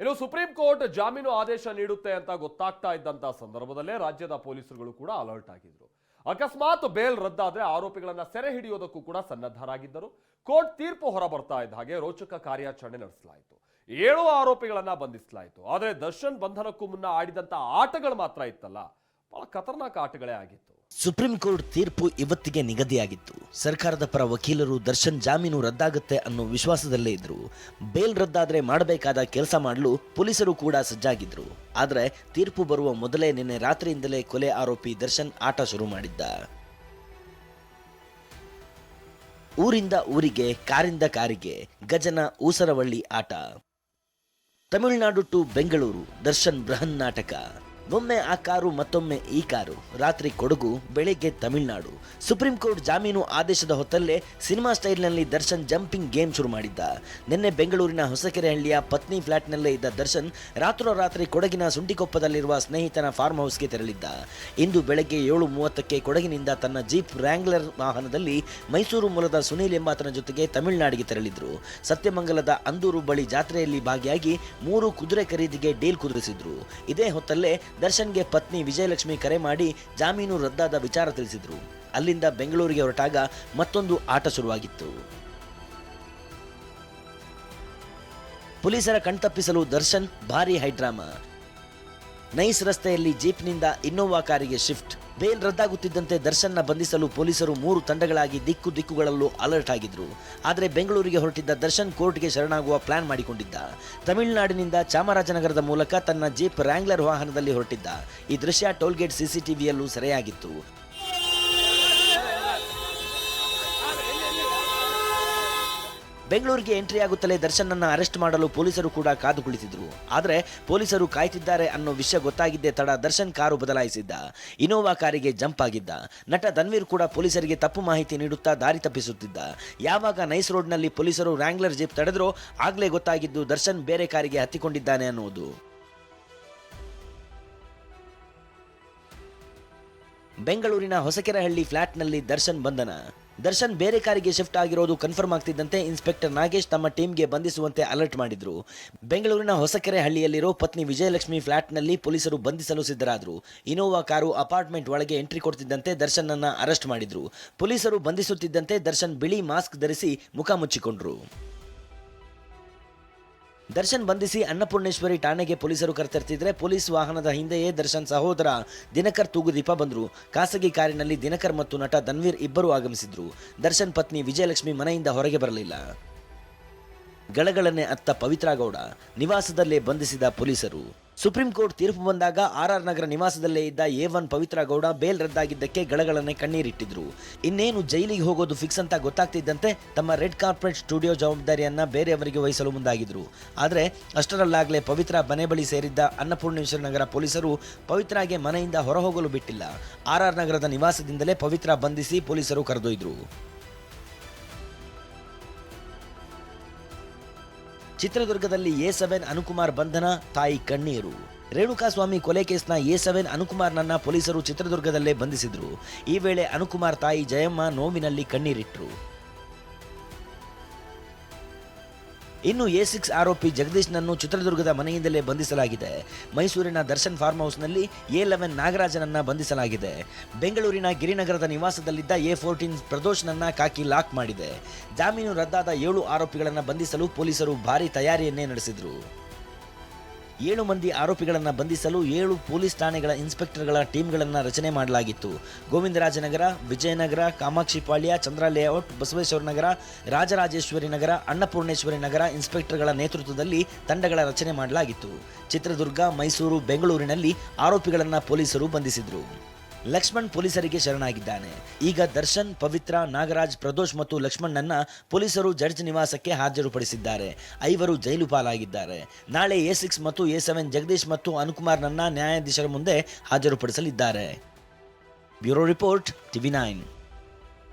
ಇನ್ನು supreme court ಜಾಮೀನು ಆದೇಶ ನೀಡುತ್ತೆ ಅಂತ ಗೊತ್ತಾಗ್ತಾ ಇದ್ದಂತ ಸಂದರ್ಭದಲ್ಲೇ ರಾಜ್ಯದ ಪೊಲೀಸರುಗಳು ಕೂಡ ಅಲರ್ಟ್ ಆಗಿದ್ರು. ಅಕಸ್ಮಾತ್ ಬೇಲ್ ರದ್ದಾದ್ರೆ ಆರೋಪಿಗಳನ್ನ ಸೆರೆ ಹಿಡಿಯೋದಕ್ಕೂ ಕೂಡ ಸನ್ನದ್ಧರಾಗಿದ್ದರು. ಕೋರ್ಟ್ ತೀರ್ಪು ಹೊರಬರ್ತಾ ಇದ್ದ ಹಾಗೆ ರೋಚಕ ಕಾರ್ಯಾಚರಣೆ ನಡೆಸಲಾಯಿತು. ಏಳು ಆರೋಪಿಗಳನ್ನ ಬಂಧಿಸಲಾಯಿತು. ಆದರೆ ದರ್ಶನ್ ಬಂಧನಕ್ಕೂ ಮುನ್ನ ಆಡಿದಂತ ಆಟಗಳು ಮಾತ್ರ ಇತ್ತಲ್ಲ. ಬಹಳ ಖತರ್ನಾಕ್ ಆಟಗಳೇ ಆಗಿತ್ತು. ಸುಪ್ರೀಂ ಕೋರ್ಟ್ ತೀರ್ಪು ಇವತ್ತಿಗೆ ನಿಗದಿಯಾಗಿತ್ತು. ಸರ್ಕಾರದ ಪರ ವಕೀಲರು ದರ್ಶನ್ ಜಾಮೀನು ರದ್ದಾಗುತ್ತೆ ಅನ್ನೋ ವಿಶ್ವಾಸದಲ್ಲೇ ಇದ್ರು. ಬೇಲ್ ರದ್ದಾದ್ರೆ ಮಾಡಬೇಕಾದ ಕೆಲಸ ಮಾಡಲು ಪೊಲೀಸರು ಕೂಡ ಸಜ್ಜಾಗಿದ್ರು. ಆದರೆ ತೀರ್ಪು ಬರುವ ಮೊದಲೇ ನಿನ್ನೆ ರಾತ್ರಿಯಿಂದಲೇ ಕೊಲೆ ಆರೋಪಿ ದರ್ಶನ್ ಆಟ ಶುರು ಮಾಡಿದ್ದ. ಊರಿಂದ ಊರಿಗೆ, ಕಾರಿಂದ ಕಾರಿಗೆ, ಗಜನ ಊಸರವಳ್ಳಿ ಆಟ. ತಮಿಳುನಾಡು ಟು ಬೆಂಗಳೂರು, ದರ್ಶನ್ ಬೃಹನ್ ನಾಟಕ. ಒಮ್ಮೆ ಆ ಕಾರು, ಮತ್ತೊಮ್ಮೆ ಈ ಕಾರು. ರಾತ್ರಿ ಕೊಡಗು, ಬೆಳಿಗ್ಗೆ ತಮಿಳುನಾಡು. ಸುಪ್ರೀಂ ಕೋರ್ಟ್ ಜಾಮೀನು ಆದೇಶದ ಹೊತ್ತಲ್ಲೇ ಸಿನಿಮಾ ಸ್ಟೈಲ್ನಲ್ಲಿ ದರ್ಶನ್ ಜಂಪಿಂಗ್ ಗೇಮ್ ಶುರು ಮಾಡಿದ್ದ. ನಿನ್ನೆ ಬೆಂಗಳೂರಿನ ಹೊಸಕೆರೆಹಳ್ಳಿಯ ಪತ್ನಿ ಫ್ಲಾಟ್ನಲ್ಲೇ ಇದ್ದ ದರ್ಶನ್ ರಾತ್ರೋರಾತ್ರಿ ಕೊಡಗಿನ ಸುಂಡಿಕೊಪ್ಪದಲ್ಲಿರುವ ಸ್ನೇಹಿತನ ಫಾರ್ಮ್ ಹೌಸ್ಗೆ ತೆರಳಿದ್ದ. ಇಂದು ಬೆಳಗ್ಗೆ ಏಳು ಮೂವತ್ತಕ್ಕೆ ಕೊಡಗಿನಿಂದ ತನ್ನ ಜೀಪ್ ರ್ಯಾಂಗ್ಲರ್ ವಾಹನದಲ್ಲಿ ಮೈಸೂರು ಮೂಲದ ಸುನೀಲ್ ಎಂಬಾತನ ಜೊತೆಗೆ ತಮಿಳುನಾಡಿಗೆ ತೆರಳಿದ್ರು. ಸತ್ಯಮಂಗಲದ ಅಂದೂರು ಬಳಿ ಜಾತ್ರೆಯಲ್ಲಿ ಭಾಗಿಯಾಗಿ ಮೂರು ಕುದುರೆ ಖರೀದಿಗೆ ಡೀಲ್ ಕುದುರಿಸಿದ್ರು. ಇದೇ ಹೊತ್ತಲ್ಲೇ ದರ್ಶನ್ಗೆ ಪತ್ನಿ ವಿಜಯಲಕ್ಷ್ಮಿ ಕರೆ ಮಾಡಿ ಜಾಮೀನು ರದ್ದಾದ ವಿಚಾರ ತಿಳಿಸಿದರು. ಅಲ್ಲಿಂದ ಬೆಂಗಳೂರಿಗೆ ಹೊರಟಾಗ ಮತ್ತೊಂದು ಆಟ ಶುರುವಾಗಿತ್ತು. ಪೊಲೀಸರ ಕಣ್ತಪ್ಪಿಸಲು ದರ್ಶನ್ ಭಾರಿ ಹೈಡ್ರಾಮಾ. ನೈಸ್ ರಸ್ತೆಯಲ್ಲಿ ಜೀಪ್ನಿಂದ ಇನ್ನೋವಾ ಕಾರಿಗೆ ಶಿಫ್ಟ್. ಬೇಲ್ ರದ್ದಾಗುತ್ತಿದ್ದಂತೆ ದರ್ಶನ್ನ ಬಂಧಿಸಲು ಪೊಲೀಸರು ಮೂರು ತಂಡಗಳಾಗಿ ದಿಕ್ಕು ದಿಕ್ಕುಗಳಲ್ಲೂ ಅಲರ್ಟ್ ಆಗಿದ್ರು. ಆದರೆ ಬೆಂಗಳೂರಿಗೆ ಹೊರಟಿದ್ದ ದರ್ಶನ್ ಕೋರ್ಟ್ಗೆ ಶರಣಾಗುವ ಪ್ಲಾನ್ ಮಾಡಿಕೊಂಡಿದ್ದ. ತಮಿಳುನಾಡಿನಿಂದ ಚಾಮರಾಜನಗರದ ಮೂಲಕ ತನ್ನ ಜೀಪ್ ರ್ಯಾಂಗ್ಲರ್ ವಾಹನದಲ್ಲಿ ಹೊರಟಿದ್ದ. ಈ ದೃಶ್ಯ ಟೋಲ್ಗೇಟ್ ಸಿಸಿಟಿವಿಯಲ್ಲೂ ಸೆರೆಯಾಗಿತ್ತು. ಬೆಂಗಳೂರಿಗೆ ಎಂಟ್ರಿ ಆಗುತ್ತಲೇ ದರ್ಶನ್ನನ್ನ ಅರೆಸ್ಟ್ ಮಾಡಲು ಪೊಲೀಸರು ಕೂಡ ಕಾದು ಕುಳಿತಿದ್ರು ಆದರೆ ಪೊಲೀಸರು ಕಾಯ್ತಿದ್ದಾರೆ ಅನ್ನೋ ವಿಷಯ ಗೊತ್ತಾಗಿದ್ದೇ ತಡ ದರ್ಶನ್ ಕಾರು ಬದಲಾಯಿಸಿದ್ದ. ಇನೋವಾ ಕಾರಿಗೆ ಜಂಪ್ ಆಗಿದ್ದ. ನಟ ಧನ್ವೀರ್ ಕೂಡ ಪೊಲೀಸರಿಗೆ ತಪ್ಪು ಮಾಹಿತಿ ನೀಡುತ್ತಾ ದಾರಿ ತಪ್ಪಿಸುತ್ತಿದ್ದ. ಯಾವಾಗ ನೈಸ್ ರೋಡ್ನಲ್ಲಿ ಪೊಲೀಸರು ರ್ಯಾಂಗ್ಲರ್ ಜೀಪ್ ತಡೆದ್ರೋ ಆಗ್ಲೇ ಗೊತ್ತಾಗಿದ್ದು ದರ್ಶನ್ ಬೇರೆ ಕಾರಿಗೆ ಹತ್ತಿಕೊಂಡಿದ್ದಾನೆ ಅನ್ನುವುದು ಬೆಂಗಳೂರಿನ ಹೊಸಕೆರೆಹಳ್ಳಿ ಫ್ಲಾಟ್ನಲ್ಲಿ ದರ್ಶನ್ ಬಂಧನ. ದರ್ಶನ್ ಬೇರೆ ಕಾರಿಗೆ ಶಿಫ್ಟ್ ಆಗಿರೋದು ಕನ್ಫರ್ಮ್ ಆಗ್ತಿದ್ದಂತೆ ಇನ್ಸ್ಪೆಕ್ಟರ್ ನಾಗೇಶ್ ತಮ್ಮ ಟೀಮ್ಗೆ ಬಂಧಿಸುವಂತೆ ಅಲರ್ಟ್ ಮಾಡಿದ್ರು. ಬೆಂಗಳೂರಿನ ಹೊಸಕೆರೆ ಹಳ್ಳಿಯಲ್ಲಿರೋ ಪತ್ನಿ ವಿಜಯಲಕ್ಷ್ಮಿ ಫ್ಲಾಟ್ನಲ್ಲಿ ಪೊಲೀಸರು ಬಂಧಿಸಲು ಸಿದ್ಧರಾದರು. ಇನೋವಾ ಕಾರು ಅಪಾರ್ಟ್ಮೆಂಟ್ ಒಳಗೆ ಎಂಟ್ರಿ ಕೊಡ್ತಿದ್ದಂತೆ ದರ್ಶನ್ ಅರೆಸ್ಟ್ ಮಾಡಿದ್ರು. ಪೊಲೀಸರು ಬಂಧಿಸುತ್ತಿದ್ದಂತೆ ದರ್ಶನ್ ಬಿಳಿ ಮಾಸ್ಕ್ ಧರಿಸಿ ಮುಖ ಮುಚ್ಚಿಕೊಂಡ್ರು. ದರ್ಶನ್ ಬಂಧಿಸಿ ಅನ್ನಪೂರ್ಣೇಶ್ವರಿ ಠಾಣೆಗೆ ಪೊಲೀಸರು ಕರೆತರ್ತಿದ್ರೆ ಪೊಲೀಸ್ ವಾಹನದ ಹಿಂದೆಯೇ ದರ್ಶನ್ ಸಹೋದರ ದಿನಕರ್ ತೂಗುದೀಪ ಬಂದರು. ಖಾಸಗಿ ಕಾರಿನಲ್ಲಿ ದಿನಕರ್ ಮತ್ತು ನಟ ಧನ್ವೀರ್ ಇಬ್ಬರು ಆಗಮಿಸಿದ್ರು. ದರ್ಶನ್ ಪತ್ನಿ ವಿಜಯಲಕ್ಷ್ಮಿ ಮನೆಯಿಂದ ಹೊರಗೆ ಬರಲಿಲ್ಲ. ಗಳಗಳನ್ನೇ ಅತ್ತ ಪವಿತ್ರ ಗೌಡ ನಿವಾಸದಲ್ಲೇ ಬಂಧಿಸಿದ ಪೊಲೀಸರು. ಸುಪ್ರೀಂ ಕೋರ್ಟ್ ತೀರ್ಪು ಬಂದಾಗ ಆರ್ಆರ್ ನಗರ ನಿವಾಸದಲ್ಲೇ ಇದ್ದ A one Pavithra Gowda bail ರದ್ದಾಗಿದ್ದಕ್ಕೆ ಗಳಗಳನ್ನೇ ಕಣ್ಣೀರಿಟ್ಟಿದ್ರು. ಇನ್ನೇನು ಜೈಲಿಗೆ ಹೋಗೋದು ಫಿಕ್ಸ್ ಅಂತ ಗೊತ್ತಾಗ್ತಿದ್ದಂತೆ ತಮ್ಮ ರೆಡ್ ಕಾರ್ಪೊರೇಟ್ ಸ್ಟುಡಿಯೋ ಜವಾಬ್ದಾರಿಯನ್ನ ಬೇರೆಯವರಿಗೆ ವಹಿಸಲು ಮುಂದಾಗಿದ್ರು. ಆದರೆ ಅಷ್ಟರಲ್ಲಾಗಲೇ ಪವಿತ್ರ ಮನೆ ಬಳಿ ಸೇರಿದ್ದ ಅನ್ನಪೂರ್ಣೇಶ್ವರ ನಗರ ಪೊಲೀಸರು ಪವಿತ್ರಾಗೆ ಮನೆಯಿಂದ ಹೊರಹೋಗಲು ಬಿಟ್ಟಿಲ್ಲ. ಆರ್ ನಗರದ ನಿವಾಸದಿಂದಲೇ ಪವಿತ್ರ ಬಂಧಿಸಿ ಪೊಲೀಸರು ಕರೆದೊಯ್ದ್ರು. ಚಿತ್ರದುರ್ಗದಲ್ಲಿ ಎ ಸೆವೆನ್ ಅನುಕುಮಾರ್ ಬಂಧನ, ತಾಯಿ ಕಣ್ಣೀರು. ರೇಣುಕಾಸ್ವಾಮಿ ಕೊಲೆ ಕೇಸ್ನ ಎ ಸೆವೆನ್ ಅನುಕುಮಾರ್ನನ್ನ ಪೊಲೀಸರು ಚಿತ್ರದುರ್ಗದಲ್ಲೇ ಬಂಧಿಸಿದ್ರು. ಈ ವೇಳೆ ಅನುಕುಮಾರ್ ತಾಯಿ ಜಯಮ್ಮ ನೋವಿನಲ್ಲಿ ಕಣ್ಣೀರಿಟ್ರು. ಇನ್ನು ಎ ಸಿಕ್ಸ್ ಆರೋಪಿ ಜಗದೀಶ್ನನ್ನು ಚಿತ್ರದುರ್ಗದ ಮನೆಯಿಂದಲೇ ಬಂಧಿಸಲಾಗಿದೆ. ಮೈಸೂರಿನ ದರ್ಶನ್ ಫಾರ್ಮ್ ಹೌಸ್ನಲ್ಲಿ ಎ ಲೆವೆನ್ ನಾಗರಾಜನನ್ನ ಬಂಧಿಸಲಾಗಿದೆ. ಬೆಂಗಳೂರಿನ ಗಿರಿನಗರದ ನಿವಾಸದಲ್ಲಿದ್ದ ಎ ಫೋರ್ಟೀನ್ ಪ್ರದೋಷ್ನನ್ನ ಕಾಕಿ ಲಾಕ್ ಮಾಡಿದೆ. ಜಾಮೀನು ರದ್ದಾದ ಏಳು ಆರೋಪಿಗಳನ್ನು ಬಂಧಿಸಲು ಪೊಲೀಸರು ಭಾರೀ ತಯಾರಿಯನ್ನೇ ನಡೆಸಿದ್ರು. ಏಳು ಮಂದಿ ಆರೋಪಿಗಳನ್ನು ಬಂಧಿಸಲು ಏಳು ಪೊಲೀಸ್ ಠಾಣೆಗಳ ಇನ್ಸ್ಪೆಕ್ಟರ್ಗಳ ಟೀಮ್ಗಳನ್ನು ರಚನೆ ಮಾಡಲಾಗಿತ್ತು. ಗೋವಿಂದರಾಜನಗರ, ವಿಜಯನಗರ ಕಾಮಾಕ್ಷಿಪಾಳ್ಯ ಚಂದ್ರ ಲೇಔಟ್ ಬಸವೇಶ್ವರ ನಗರ, ರಾಜರಾಜೇಶ್ವರಿ ನಗರ, ಅನ್ನಪೂರ್ಣೇಶ್ವರಿ ನಗರ ಇನ್ಸ್ಪೆಕ್ಟರ್ಗಳ ನೇತೃತ್ವದಲ್ಲಿ ತಂಡಗಳ ರಚನೆ ಮಾಡಲಾಗಿತ್ತು. ಚಿತ್ರದುರ್ಗ, ಮೈಸೂರು, ಬೆಂಗಳೂರಿನಲ್ಲಿ ಆರೋಪಿಗಳನ್ನು ಪೊಲೀಸರು ಬಂಧಿಸಿದ್ರು. ಲಕ್ಷ್ಮಣ್ ಪೊಲೀಸರಿಗೆ ಶರಣಾಗಿದ್ದಾನೆ. ಈಗ ದರ್ಶನ್, ಪವಿತ್ರ, ನಾಗರಾಜ್, ಪ್ರದೋಷ್ ಮತ್ತು ಲಕ್ಷ್ಮಣ್ಣನ್ನ ಪೊಲೀಸರು ಜಡ್ಜ್ ನಿವಾಸಕ್ಕೆ ಹಾಜರುಪಡಿಸಿದ್ದಾರೆ. ಐವರು ಜೈಲು ಪಾಲಾಗಿದ್ದಾರೆ. ನಾಳೆ ಎ ಸಿಕ್ಸ್ ಮತ್ತು ಎ ಸೆವೆನ್ ಜಗದೀಶ್ ಮತ್ತು ಅನುಕುಮಾರ್ನನ್ನ ನ್ಯಾಯಾಧೀಶರ ಮುಂದೆ ಹಾಜರುಪಡಿಸಲಿದ್ದಾರೆ. Bureau report, TV nine.